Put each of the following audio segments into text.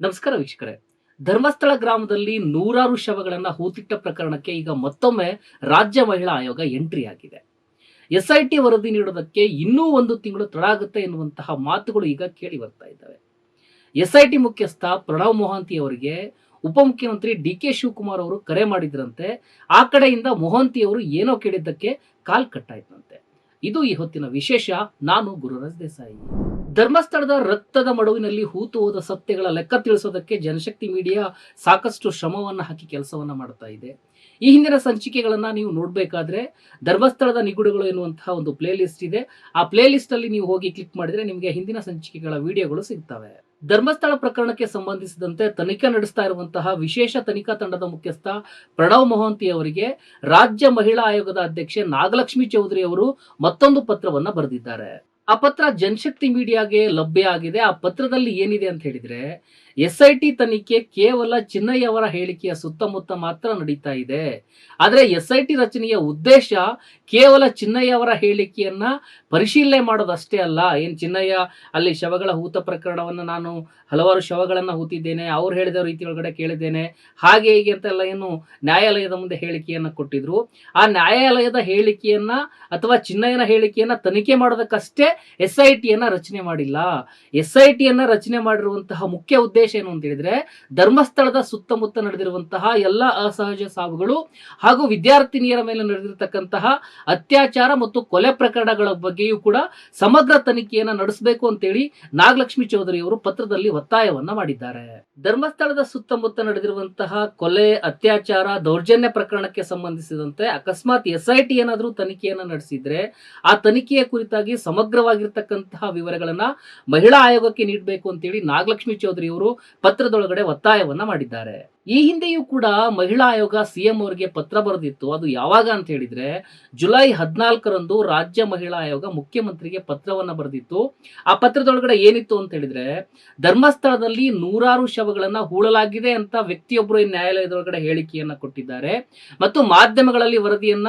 ನಮಸ್ಕಾರ ವೀಕ್ಷಕರೇ. ಧರ್ಮಸ್ಥಳ ಗ್ರಾಮದಲ್ಲಿ ನೂರಾರು ಶವಗಳನ್ನ ಹೂತಿಟ್ಟ ಪ್ರಕರಣಕ್ಕೆ ಈಗ ಮತ್ತೊಮ್ಮೆ ರಾಜ್ಯ ಮಹಿಳಾ ಆಯೋಗ ಎಂಟ್ರಿ ಆಗಿದೆ. ಎಸ್ಐಟಿ ವರದಿ ನೀಡೋದಕ್ಕೆ ಇನ್ನೂ ಒಂದು ತಿಂಗಳು ತಡ ಆಗುತ್ತೆ ಎನ್ನುವಂತಹ ಮಾತುಗಳು ಈಗ ಕೇಳಿ ಬರ್ತಾ ಇದ್ದಾವೆ. ಎಸ್ಐಟಿ ಮುಖ್ಯಸ್ಥ ಪ್ರಣವ್ ಮೊಹಾಂತಿ ಅವರಿಗೆ ಉಪಮುಖ್ಯಮಂತ್ರಿ ಡಿ ಕೆ ಶಿವಕುಮಾರ್ ಅವರು ಕರೆ ಮಾಡಿದ್ರಂತೆ. ಆ ಕಡೆಯಿಂದ ಮೊಹಾಂತಿ ಅವರು ಏನೋ ಕೇಳಿದ್ದಕ್ಕೆ ಕಾಲ್ ಕಟ್ಟಾಯ್ತಂತೆ. ಇದು ಈ ಹೊತ್ತಿನ ವಿಶೇಷ. ನಾನು ಗುರುರಾಜ್ ದೇಸಾಯಿ. ಧರ್ಮಸ್ಥಳದ ರಕ್ತದ ಮಡುವಿನಲ್ಲಿ ಹೂತು ಹೋದ ಸತ್ಯಗಳ ಲೆಕ್ಕ ತಿಳಿಸೋದಕ್ಕೆ ಜನಶಕ್ತಿ ಮೀಡಿಯಾ ಸಾಕಷ್ಟು ಶ್ರಮವನ್ನು ಹಾಕಿ ಕೆಲಸವನ್ನು ಮಾಡ್ತಾ ಇದೆ. ಈ ಹಿಂದಿನ ಸಂಚಿಕೆಗಳನ್ನ ನೀವು ನೋಡಬೇಕಾದ್ರೆ ಧರ್ಮಸ್ಥಳದ ನಿಗೂಢಗಳು ಎನ್ನುವಂತಹ ಒಂದು ಪ್ಲೇ ಲಿಸ್ಟ್ ಇದೆ. ಆ ಪ್ಲೇ ಲಿಸ್ಟ್ ಅಲ್ಲಿ ನೀವು ಹೋಗಿ ಕ್ಲಿಕ್ ಮಾಡಿದ್ರೆ ನಿಮಗೆ ಹಿಂದಿನ ಸಂಚಿಕೆಗಳ ವಿಡಿಯೋಗಳು ಸಿಗ್ತವೆ. ಧರ್ಮಸ್ಥಳ ಪ್ರಕರಣಕ್ಕೆ ಸಂಬಂಧಿಸಿದಂತೆ ತನಿಖೆ ನಡೆಸ್ತಾ ಇರುವಂತಹ ವಿಶೇಷ ತನಿಖಾ ತಂಡದ ಮುಖ್ಯಸ್ಥ ಪ್ರಣವ್ ಮೊಹಂತಿ ಅವರಿಗೆ ರಾಜ್ಯ ಮಹಿಳಾ ಆಯೋಗದ ಅಧ್ಯಕ್ಷೆ ನಾಗಲಕ್ಷ್ಮಿ ಚೌಧರಿ ಅವರು ಮತ್ತೊಂದು ಪತ್ರವನ್ನ ಬರೆದಿದ್ದಾರೆ. ಆ ಪತ್ರ ಜನಶಕ್ತಿ ಮೀಡಿಯಾಗೆ ಲಭ್ಯ ಆಗಿದೆ. ಆ ಪತ್ರದಲ್ಲಿ ಏನಿದೆ ಅಂತ ಹೇಳಿದ್ರೆ ಎಸ್ ಐ ಟಿ ತನಿಖೆ ಕೇವಲ ಚಿನ್ನಯ್ಯ ಅವರ ಹೇಳಿಕೆಯ ಸುತ್ತಮುತ್ತ ಮಾತ್ರ ನಡೀತಾ ಇದೆ. ಆದರೆ ಎಸ್ ಐ ಟಿ ರಚನೆಯ ಉದ್ದೇಶ ಕೇವಲ ಚಿನ್ನಯ್ಯ ಅವರ ಹೇಳಿಕೆಯನ್ನ ಪರಿಶೀಲನೆ ಮಾಡೋದಷ್ಟೇ ಅಲ್ಲ. ಏನು ಚಿನ್ನಯ್ಯ ಅಲ್ಲಿ ಶವಗಳ ಹೂತ ಪ್ರಕರಣವನ್ನು ನಾನು ಹಲವಾರು ಶವಗಳನ್ನು ಹೂತಿದ್ದೇನೆ, ಅವ್ರು ಹೇಳಿದ ರೀತಿ ಒಳಗಡೆ ಕೇಳಿದ್ದೇನೆ, ಹಾಗೆ ಹೀಗೆ ಅಂತೆಲ್ಲ ಏನು ನ್ಯಾಯಾಲಯದ ಮುಂದೆ ಹೇಳಿಕೆಯನ್ನು ಕೊಟ್ಟಿದ್ರು. ಆ ನ್ಯಾಯಾಲಯದ ಹೇಳಿಕೆಯನ್ನ ಅಥವಾ ಚಿನ್ನಯ್ಯನ ಹೇಳಿಕೆಯನ್ನ ತನಿಖೆ ಮಾಡೋದಕ್ಕಷ್ಟೇ ಎಸ್ ಐ ಟಿಯನ್ನ ರಚನೆ ಮಾಡಿಲ್ಲ. ಎಸ್ ಐ ಟಿಯನ್ನ ರಚನೆ ಮಾಡಿರುವಂತಹ ಮುಖ್ಯ ಉದ್ದೇಶ ಏನು ಅಂತ ಹೇಳಿದ್ರೆ, ಧರ್ಮಸ್ಥಳದ ಸುತ್ತಮುತ್ತ ನಡೆದಿರುವಂತಹ ಎಲ್ಲ ಅಸಹಜ ಸಾವುಗಳು ಹಾಗೂ ವಿದ್ಯಾರ್ಥಿನಿಯರ ಮೇಲೆ ನಡೆದಿರತಕ್ಕಂತಹ ಅತ್ಯಾಚಾರ ಮತ್ತು ಕೊಲೆ ಪ್ರಕರಣಗಳ ಬಗ್ಗೆಯೂ ಕೂಡ ಸಮಗ್ರ ತನಿಖೆಯನ್ನ ನಡೆಸಬೇಕು ಅಂತೇಳಿ ನಾಗಲಕ್ಷ್ಮಿ ಚೌಧರಿ ಅವರು ಪತ್ರದಲ್ಲಿ ಒತ್ತಾಯವನ್ನ ಮಾಡಿದ್ದಾರೆ. ಧರ್ಮಸ್ಥಳದ ಸುತ್ತಮುತ್ತ ನಡೆದಿರುವಂತಹ ಕೊಲೆ, ಅತ್ಯಾಚಾರ, ದೌರ್ಜನ್ಯ ಪ್ರಕರಣಕ್ಕೆ ಸಂಬಂಧಿಸಿದಂತೆ ಅಕಸ್ಮಾತ್ ಎಸ್ಐಟಿ ಏನಾದರೂ ತನಿಖೆಯನ್ನ ನಡೆಸಿದ್ರೆ ಆ ತನಿಖೆಯ ಕುರಿತಾಗಿ ಸಮಗ್ರವಾಗಿರ್ತಕ್ಕಂತಹ ವಿವರಗಳನ್ನ ಮಹಿಳಾ ಆಯೋಗಕ್ಕೆ ನೀಡಬೇಕು ಅಂತೇಳಿ ನಾಗಲಕ್ಷ್ಮಿ ಚೌಧರಿ ಅವರು ಪತ್ರದೊಳಗಡೆ ಒತ್ತಾಯವನ್ನ ಮಾಡಿದ್ದಾರೆ. ಈ ಹಿಂದೆಯೂ ಕೂಡ ಮಹಿಳಾ ಆಯೋಗ ಸಿಎಂ ಅವರಿಗೆ ಪತ್ರ ಬರೆದಿತ್ತು. ಅದು ಯಾವಾಗ ಅಂತ ಹೇಳಿದ್ರೆ ಜುಲೈ ಹದಿನಾಲ್ಕರಂದು ರಾಜ್ಯ ಮಹಿಳಾ ಆಯೋಗ ಮುಖ್ಯಮಂತ್ರಿಗೆ ಪತ್ರವನ್ನ ಬರೆದಿತ್ತು. ಆ ಪತ್ರದೊಳಗಡೆ ಏನಿತ್ತು ಅಂತ ಹೇಳಿದ್ರೆ ಧರ್ಮಸ್ಥಳದಲ್ಲಿ ನೂರಾರು ಶವಗಳನ್ನ ಹೂಳಲಾಗಿದೆ ಅಂತ ವ್ಯಕ್ತಿಯೊಬ್ಬರು ಈ ನ್ಯಾಯಾಲಯದೊಳಗಡೆ ಹೇಳಿಕೆಯನ್ನ ಕೊಟ್ಟಿದ್ದಾರೆ. ಮತ್ತು ಮಾಧ್ಯಮಗಳಲ್ಲಿ ವರದಿಯನ್ನ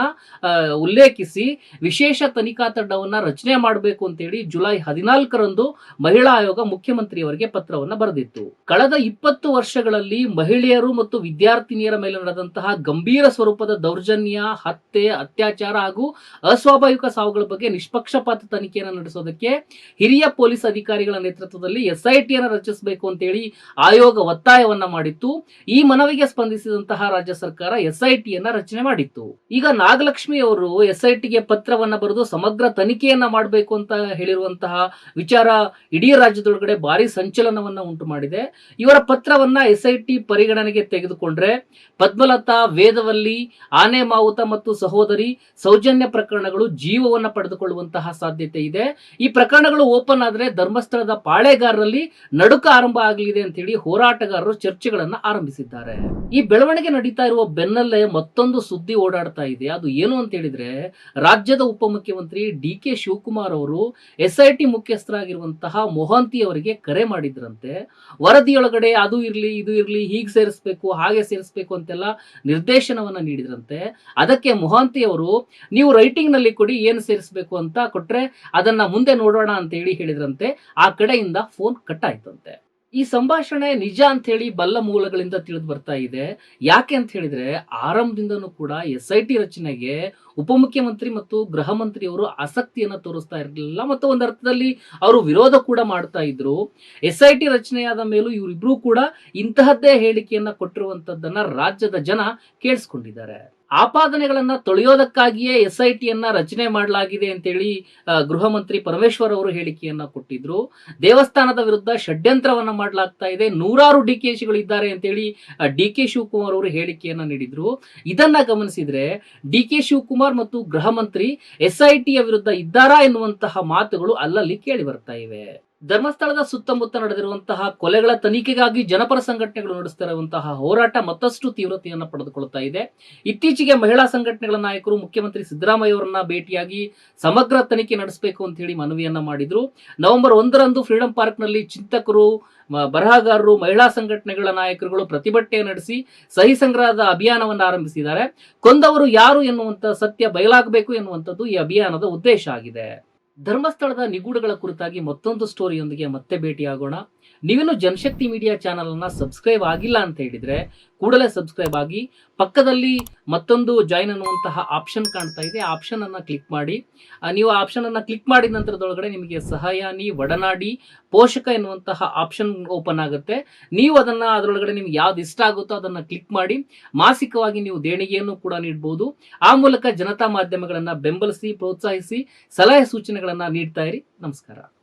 ಉಲ್ಲೇಖಿಸಿ ವಿಶೇಷ ತನಿಖಾ ತಂಡವನ್ನ ರಚನೆ ಮಾಡಬೇಕು ಅಂತೇಳಿ ಜುಲೈ ಹದಿನಾಲ್ಕರಂದು ಮಹಿಳಾ ಆಯೋಗ ಮುಖ್ಯಮಂತ್ರಿಯವರಿಗೆ ಪತ್ರವನ್ನ ಬರೆದಿತ್ತು. ಕಳೆದ ಇಪ್ಪತ್ತು ವರ್ಷಗಳಲ್ಲಿ ಮಹಿಳೆಯರು ಮತ್ತು ವಿದ್ಯಾರ್ಥಿನಿಯರ ಮೇಲೆ ನಡೆದಂತಹ ಗಂಭೀರ ಸ್ವರೂಪದ ದೌರ್ಜನ್ಯ, ಹತ್ಯೆ, ಅತ್ಯಾಚಾರ ಹಾಗೂ ಅಸ್ವಾಭಾವಿಕ ಸಾವುಗಳ ಬಗ್ಗೆ ನಿಷ್ಪಕ್ಷಪಾತ ತನಿಖೆಯನ್ನು ನಡೆಸೋದಕ್ಕೆ ಹಿರಿಯ ಪೊಲೀಸ್ ಅಧಿಕಾರಿಗಳ ನೇತೃತ್ವದಲ್ಲಿ ಎಸ್ಐಟಿಯನ್ನು ರಚಿಸಬೇಕು ಅಂತೇಳಿ ಆಯೋಗ ಒತ್ತಾಯವನ್ನ ಮಾಡಿತ್ತು. ಈ ಮನವಿಗೆ ಸ್ಪಂದಿಸಿದಂತಹ ರಾಜ್ಯ ಸರ್ಕಾರ ಎಸ್ಐಟಿಯನ್ನ ರಚನೆ ಮಾಡಿತ್ತು. ಈಗ ನಾಗಲಕ್ಷ್ಮಿ ಅವರು ಎಸ್ಐಟಿಗೆ ಪತ್ರವನ್ನ ಬರೆದು ಸಮಗ್ರ ತನಿಖೆಯನ್ನ ಮಾಡಬೇಕು ಅಂತ ಹೇಳಿರುವಂತಹ ವಿಚಾರ ಇಡೀ ರಾಜ್ಯದೊಳಗಡೆ ಭಾರಿ ಸಂಚಲನವನ್ನ ಉಂಟು ಮಾಡಿದೆ. ಇವರ ಪತ್ರವನ್ನ ಎಸ್ಐಟಿ ಪರಿಗಣನೆಗೆ ತೆಗೆದುಕೊಂಡ್ರೆ ಪದ್ಮಲತಾ, ವೇದವಲ್ಲಿ ಆನೆ ಮಾವುತ ಮತ್ತು ಸಹೋದರಿ ಸೌಜನ್ಯ ಪ್ರಕರಣಗಳು ಜೀವವನ್ನ ಪಡೆದುಕೊಳ್ಳುವಂತಹ ಸಾಧ್ಯತೆ ಇದೆ. ಈ ಪ್ರಕರಣಗಳು ಓಪನ್ ಆದ್ರೆ ಧರ್ಮಸ್ಥಳದ ಪಾಳೆಗಾರರಲ್ಲಿ ನಡುಕ ಆರಂಭ ಆಗಲಿದೆ ಅಂತ ಹೇಳಿ ಹೋರಾಟಗಾರರು ಚರ್ಚೆಗಳನ್ನ ಆರಂಭಿಸಿದ್ದಾರೆ. ಈ ಬೆಳವಣಿಗೆ ನಡೀತಾ ಇರುವ ಬೆನ್ನಲ್ಲೇ ಮತ್ತೊಂದು ಸುದ್ದಿ ಓಡಾಡ್ತಾ ಇದೆ. ಅದು ಏನು ಅಂತ ಹೇಳಿದ್ರೆ ರಾಜ್ಯದ ಉಪಮುಖ್ಯಮಂತ್ರಿ ಡಿ ಕೆ ಶಿವಕುಮಾರ್ ಅವರು ಎಸ್ ಐ ಮುಖ್ಯಸ್ಥರಾಗಿರುವಂತಹ ಮೊಹಾಂತಿ ಅವರಿಗೆ ಕರೆ ಮಾಡಿದ್ರಂತೆ. ವರದಿಯೊಳಗಡೆ ಅದು ಇರ್ಲಿ, ಇದು ಇರ್ಲಿ, ಹೀಗೆ ಸೇರಿಸ್ಬೇಕು ಹಾಗೆ ಸೇರಿಸ್ಬೇಕು ಅಂತೆಲ್ಲ ನಿರ್ದೇಶನವನ್ನ ನೀಡಿದ್ರಂತೆ. ಅದಕ್ಕೆ ಮೊಹಾಂತಿ ಅವರು, ನೀವು ರೈಟಿಂಗ್ನಲ್ಲಿ ಕೊಡಿ, ಏನು ಸೇರಿಸಬೇಕು ಅಂತ ಕೊಟ್ರೆ ಅದನ್ನ ಮುಂದೆ ನೋಡೋಣ ಅಂತ ಹೇಳಿ ಹೇಳಿದ್ರಂತೆ. ಆ ಕಡೆಯಿಂದ ಫೋನ್ ಕಟ್ ಆಯ್ತಂತೆ. ಈ ಸಂಭಾಷಣೆ ನಿಜ ಅಂತ ಹೇಳಿ ಬಲ್ಲ ಮೂಲಗಳಿಂದ ತಿಳಿದು ಬರ್ತಾ ಇದೆ. ಯಾಕೆ ಅಂತ ಹೇಳಿದ್ರೆ, ಆರಂಭದಿಂದನೂ ಕೂಡ ಎಸ್ ಐ ಟಿ ರಚನೆಗೆ ಉಪಮುಖ್ಯಮಂತ್ರಿ ಮತ್ತು ಗೃಹ ಮಂತ್ರಿಯವರು ಆಸಕ್ತಿಯನ್ನ ತೋರಿಸ್ತಾ ಇರಲಿಲ್ಲ ಮತ್ತು ಒಂದು ಅರ್ಥದಲ್ಲಿ ಅವರು ವಿರೋಧ ಕೂಡ ಮಾಡ್ತಾ ಇದ್ರು. ಎಸ್ ಐ ಟಿ ರಚನೆಯಾದ ಮೇಲೂ ಇವರಿಬ್ರು ಕೂಡ ಇಂತಹದ್ದೇ ಹೇಳಿಕೆಯನ್ನ ಕೊಟ್ಟಿರುವಂತದ್ದನ್ನ ರಾಜ್ಯದ ಜನ ಕೇಳಿಸ್ಕೊಂಡಿದ್ದಾರೆ. ಆಪಾದನೆಗಳನ್ನ ತೊಳೆಯೋದಕ್ಕಾಗಿಯೇ ಎಸ್ ಐ ಟಿಯನ್ನ ರಚನೆ ಮಾಡಲಾಗಿದೆ ಅಂತೇಳಿ ಗೃಹ ಮಂತ್ರಿ ಪರಮೇಶ್ವರ್ ಅವರು ಹೇಳಿಕೆಯನ್ನ ಕೊಟ್ಟಿದ್ರು. ದೇವಸ್ಥಾನದ ವಿರುದ್ಧ ಷಡ್ಯಂತ್ರವನ್ನ ಮಾಡಲಾಗ್ತಾ ಇದೆ. ನೂರಾರು ಡಿ ಕೆ ಶಿಗಳಿದ್ದಾರೆ ಅಂತೇಳಿ ಡಿ ಕೆ ಶಿವಕುಮಾರ್ ಅವರು ಹೇಳಿಕೆಯನ್ನ ನೀಡಿದ್ರು. ಇದನ್ನ ಗಮನಿಸಿದ್ರೆ, ಡಿ ಕೆ ಶಿವಕುಮಾರ್ ಮತ್ತು ಗೃಹ ಮಂತ್ರಿ ಎಸ್ ಐ ಟಿಯ ವಿರುದ್ಧ ಇದ್ದಾರಾ ಎನ್ನುವಂತಹ ಮಾತುಗಳು ಅಲ್ಲಲ್ಲಿ ಕೇಳಿ ಬರ್ತಾ ಇವೆ. ಧರ್ಮಸ್ಥಳದ ಸುತ್ತಮುತ್ತ ನಡೆದಿರುವಂತಹ ಕೊಲೆಗಳ ತನಿಖೆಗಾಗಿ ಜನಪರ ಸಂಘಟನೆಗಳು ನಡೆಸ್ತಾ ಇರುವಂತಹ ಹೋರಾಟ ಮತ್ತಷ್ಟು ತೀವ್ರತೆಯನ್ನು ಪಡೆದುಕೊಳ್ತಾ ಇದೆ. ಇತ್ತೀಚೆಗೆ ಮಹಿಳಾ ಸಂಘಟನೆಗಳ ನಾಯಕರು ಮುಖ್ಯಮಂತ್ರಿ ಸಿದ್ದರಾಮಯ್ಯ ಅವರನ್ನ ಭೇಟಿಯಾಗಿ ಸಮಗ್ರ ತನಿಖೆ ನಡೆಸಬೇಕು ಅಂತ ಹೇಳಿ ಮನವಿಯನ್ನ ಮಾಡಿದ್ರು. ನವೆಂಬರ್ ಒಂದರಂದು ಫ್ರೀಡಂ ಪಾರ್ಕ್ನಲ್ಲಿ ಚಿಂತಕರು ಬರಹಗಾರರು, ಮಹಿಳಾ ಸಂಘಟನೆಗಳ ನಾಯಕರುಗಳು ಪ್ರತಿಭಟನೆ ನಡೆಸಿ ಸಹಿ ಸಂಗ್ರಹದ ಅಭಿಯಾನವನ್ನು ಆರಂಭಿಸಿದ್ದಾರೆ. ಕೊಂದವರು ಯಾರು ಎನ್ನುವಂತ ಸತ್ಯ ಬಯಲಾಗಬೇಕು ಎನ್ನುವಂಥದ್ದು ಈ ಅಭಿಯಾನದ ಉದ್ದೇಶ ಆಗಿದೆ. ಧರ್ಮಸ್ಥಳದ ನಿಗೂಢಗಳ ಕುರಿತಾಗಿ ಮತ್ತೊಂದು ಸ್ಟೋರಿಯೊಂದಿಗೆ ಮತ್ತೆ ಭೇಟಿಯಾಗೋಣ. ನೀವೇನು ಜನಶಕ್ತಿ ಮೀಡಿಯಾ ಚಾನಲ್ ಅನ್ನ ಸಬ್ಸ್ಕ್ರೈಬ್ ಆಗಿಲ್ಲ ಅಂತ ಹೇಳಿದ್ರೆ ಕೂಡಲೇ ಸಬ್ಸ್ಕ್ರೈಬ್ ಆಗಿ ಪಕ್ಕದಲ್ಲಿ ಮತ್ತೊಂದು ಜಾಯಿನ್ ಅನ್ನುವಂತಹ ಆಪ್ಷನ್ ಕಾಣ್ತಾ ಇದೆ. ಆ ಆಪ್ಷನ್ ಅನ್ನ ಕ್ಲಿಕ್ ಮಾಡಿ. ನೀವು ಆಪ್ಷನನ್ನು ಕ್ಲಿಕ್ ಮಾಡಿದ ನಂತರದೊಳಗಡೆ ನಿಮಗೆ ಸಹಾಯಾನಿ ಒಡನಾಡಿ ಪೋಷಕ ಎನ್ನುವಂತಹ ಆಪ್ಷನ್ ಓಪನ್ ಆಗುತ್ತೆ. ನೀವು ಅದನ್ನ ಅದರೊಳಗಡೆ ನಿಮ್ಗೆ ಯಾವ್ದು ಇಷ್ಟ ಆಗುತ್ತೋ ಅದನ್ನ ಕ್ಲಿಕ್ ಮಾಡಿ. ಮಾಸಿಕವಾಗಿ ನೀವು ದೇಣಿಗೆಯನ್ನು ಕೂಡ ನೀಡಬಹುದು ಆ ಮೂಲಕ ಜನತಾ ಮಾಧ್ಯಮಗಳನ್ನ ಬೆಂಬಲಿಸಿ, ಪ್ರೋತ್ಸಾಹಿಸಿ, ಸಲಹೆ ಸೂಚನೆಗಳನ್ನ ನೀಡ್ತಾ ಇರಿ. ನಮಸ್ಕಾರ.